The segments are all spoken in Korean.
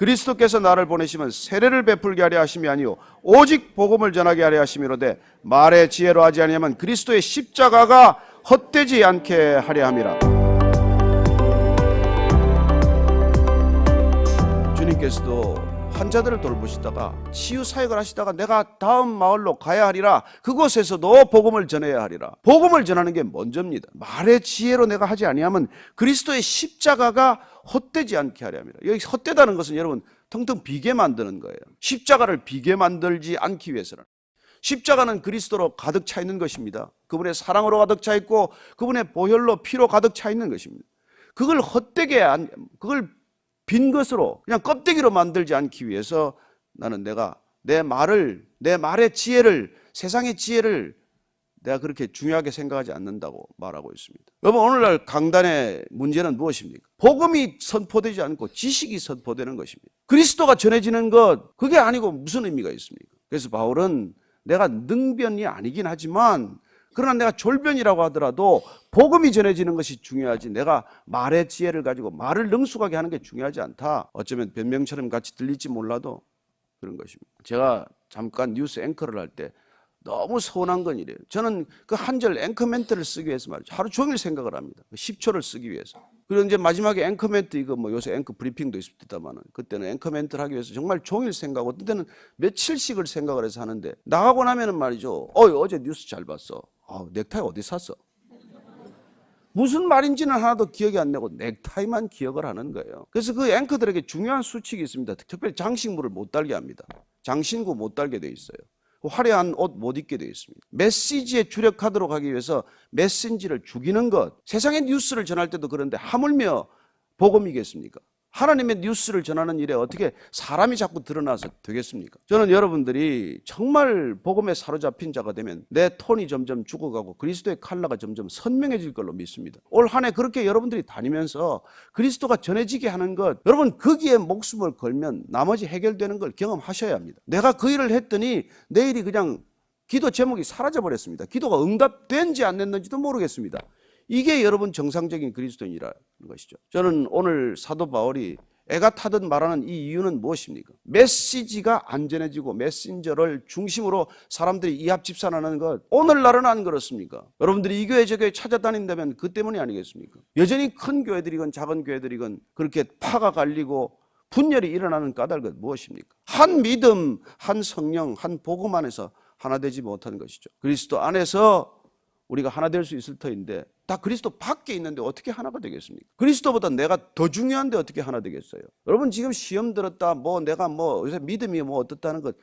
그리스도께서 나를 보내시면 세례를 베풀게 하려 하심이 아니요 오직 복음을 전하게 하려 하심이로되 말의 지혜로 하지 아니하면 그리스도의 십자가가 헛되지 않게 하려 함이라. 주님께서도 환자들을 돌보시다가 치유 사역을 하시다가 내가 다음 마을로 가야 하리라. 그곳에서도 복음을 전해야 하리라. 복음을 전하는 게 먼저입니다. 말의 지혜로 내가 하지 아니하면 그리스도의 십자가가 헛되지 않게 하려 합니다. 여기 헛되다는 것은 여러분 텅텅 비게 만드는 거예요. 십자가를 비게 만들지 않기 위해서는. 십자가는 그리스도로 가득 차 있는 것입니다. 그분의 사랑으로 가득 차 있고 그분의 보혈로 피로 가득 차 있는 것입니다. 그걸 헛되게 안 그걸 빈 것으로 그냥 껍데기로 만들지 않기 위해서 나는 내가 내 말을 내 말의 지혜를 세상의 지혜를 내가 그렇게 중요하게 생각하지 않는다고 말하고 있습니다. 여러분 오늘날 강단의 문제는 무엇입니까? 복음이 선포되지 않고 지식이 선포되는 것입니다. 그리스도가 전해지는 것 그게 아니고 무슨 의미가 있습니까? 그래서 바울은 내가 능변이 아니긴 하지만 그러나 내가 졸변이라고 하더라도 복음이 전해지는 것이 중요하지 내가 말의 지혜를 가지고 말을 능숙하게 하는 게 중요하지 않다. 어쩌면 변명처럼 같이 들릴지 몰라도 그런 것입니다. 제가 잠깐 뉴스 앵커를 할 때 너무 서운한 건 이래요. 저는 그 한 절 앵커 멘트를 쓰기 위해서 말이죠. 하루 종일 생각을 합니다. 10초를 쓰기 위해서. 그리고 이제 마지막에 앵커 멘트 이거 뭐 요새 앵커 브리핑도 있습니다만은 그때는 앵커 멘트를 하기 위해서 정말 종일 생각하고 어떤 때는 며칠씩을 생각을 해서 하는데 나가고 나면은 말이죠. 어 어제 뉴스 잘 봤어. 아, 넥타이 어디 샀어? 무슨 말인지는 하나도 기억이 안 나고 넥타이만 기억을 하는 거예요. 그래서 그 앵커들에게 중요한 수칙이 있습니다. 특별히 장식물을 못 달게 합니다. 장신구 못 달게 돼 있어요. 화려한 옷 못 입게 되어 있습니다. 메시지에 주력하도록 하기 위해서 메신지를 죽이는 것. 세상의 뉴스를 전할 때도 그런데 하물며 복음이겠습니까? 하나님의 뉴스를 전하는 일에 어떻게 사람이 자꾸 드러나서 되겠습니까? 저는 여러분들이 정말 복음에 사로잡힌 자가 되면 내 톤이 점점 죽어가고 그리스도의 칼라가 점점 선명해질 걸로 믿습니다. 올 한 해 그렇게 여러분들이 다니면서 그리스도가 전해지게 하는 것, 여러분 거기에 목숨을 걸면 나머지 해결되는 걸 경험하셔야 합니다. 내가 그 일을 했더니 내일이 그냥 기도 제목이 사라져 버렸습니다. 기도가 응답된지 안 됐는지도 모르겠습니다. 이게 여러분 정상적인 그리스도인이라는 것이죠. 저는 오늘 사도 바울이 애가 타듯 말하는 이 이유는 무엇입니까? 메시지가 안전해지고 메신저를 중심으로 사람들이 이합 집산하는 것 오늘날은 안 그렇습니까? 여러분들이 이 교회 저 교회 찾아다닌다면 그 때문이 아니겠습니까? 여전히 큰 교회들이건 작은 교회들이건 그렇게 파가 갈리고 분열이 일어나는 까닭은 무엇입니까? 한 믿음, 한 성령, 한 복음 안에서 하나 되지 못한 것이죠. 그리스도 안에서 우리가 하나 될 수 있을 터인데 다 그리스도 밖에 있는데 어떻게 하나가 되겠습니까? 그리스도보다 내가 더 중요한데 어떻게 하나 되겠어요? 여러분 지금 시험 들었다 뭐 내가 뭐 요새 믿음이 뭐 어떻다는 것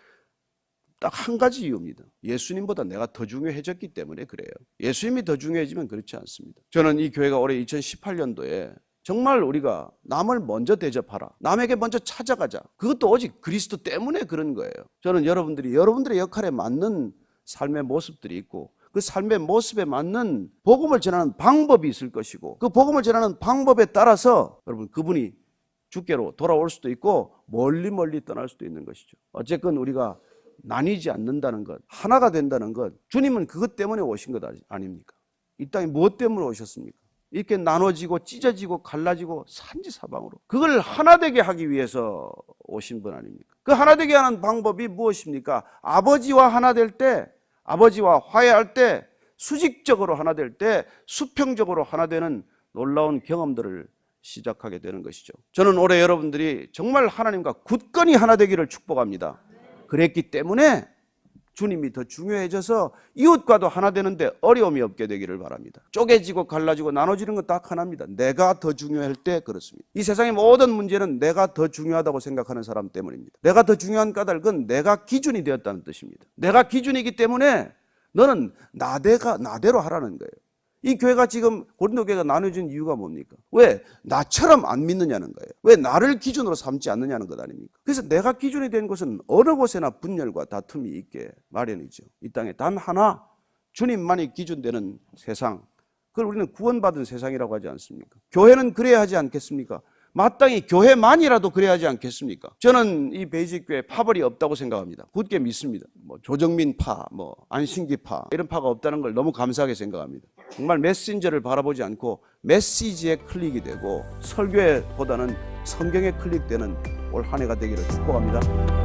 딱 한 가지 이유입니다. 예수님보다 내가 더 중요해졌기 때문에 그래요. 예수님이 더 중요해지면 그렇지 않습니다. 저는 이 교회가 올해 2018년도에 정말 우리가 남을 먼저 대접하라. 남에게 먼저 찾아가자. 그것도 오직 그리스도 때문에 그런 거예요. 저는 여러분들이 여러분들의 역할에 맞는 삶의 모습들이 있고 그 삶의 모습에 맞는 복음을 전하는 방법이 있을 것이고 그 복음을 전하는 방법에 따라서 여러분 그분이 주께로 돌아올 수도 있고 멀리 멀리 떠날 수도 있는 것이죠. 어쨌건 우리가 나뉘지 않는다는 것, 하나가 된다는 것, 주님은 그것 때문에 오신 것 아닙니까? 이 땅에 무엇 때문에 오셨습니까? 이렇게 나눠지고 찢어지고 갈라지고 산지 사방으로 그걸 하나 되게 하기 위해서 오신 분 아닙니까? 그 하나 되게 하는 방법이 무엇입니까? 아버지와 하나 될 때, 아버지와 화해할 때, 수직적으로 하나 될 때, 수평적으로 하나 되는 놀라운 경험들을 시작하게 되는 것이죠. 저는 올해 여러분들이 정말 하나님과 굳건히 하나 되기를 축복합니다. 그랬기 때문에 주님이 더 중요해져서 이웃과도 하나 되는데 어려움이 없게 되기를 바랍니다. 쪼개지고 갈라지고 나눠지는 건 딱 하나입니다. 내가 더 중요할 때 그렇습니다. 이 세상의 모든 문제는 내가 더 중요하다고 생각하는 사람 때문입니다. 내가 더 중요한 까닭은 내가 기준이 되었다는 뜻입니다. 내가 기준이기 때문에 너는 나대가 나대로 하라는 거예요. 이 교회가 지금 고린도 교회가 나눠진 이유가 뭡니까? 왜 나처럼 안 믿느냐는 거예요. 왜 나를 기준으로 삼지 않느냐는 것 아닙니까? 그래서 내가 기준이 된 것은 어느 곳에나 분열과 다툼이 있게 마련이죠. 이 땅에 단 하나 주님만이 기준되는 세상. 그걸 우리는 구원받은 세상이라고 하지 않습니까? 교회는 그래야 하지 않겠습니까? 마땅히 교회만이라도 그래야 하지 않겠습니까? 저는 이 베이직 교회 파벌이 없다고 생각합니다. 굳게 믿습니다. 뭐 조정민 파, 뭐 안신기 파 이런 파가 없다는 걸 너무 감사하게 생각합니다. 정말 메신저를 바라보지 않고 메시지에 클릭이 되고 설교보다는 성경에 클릭되는 올 한 해가 되기를 축복합니다.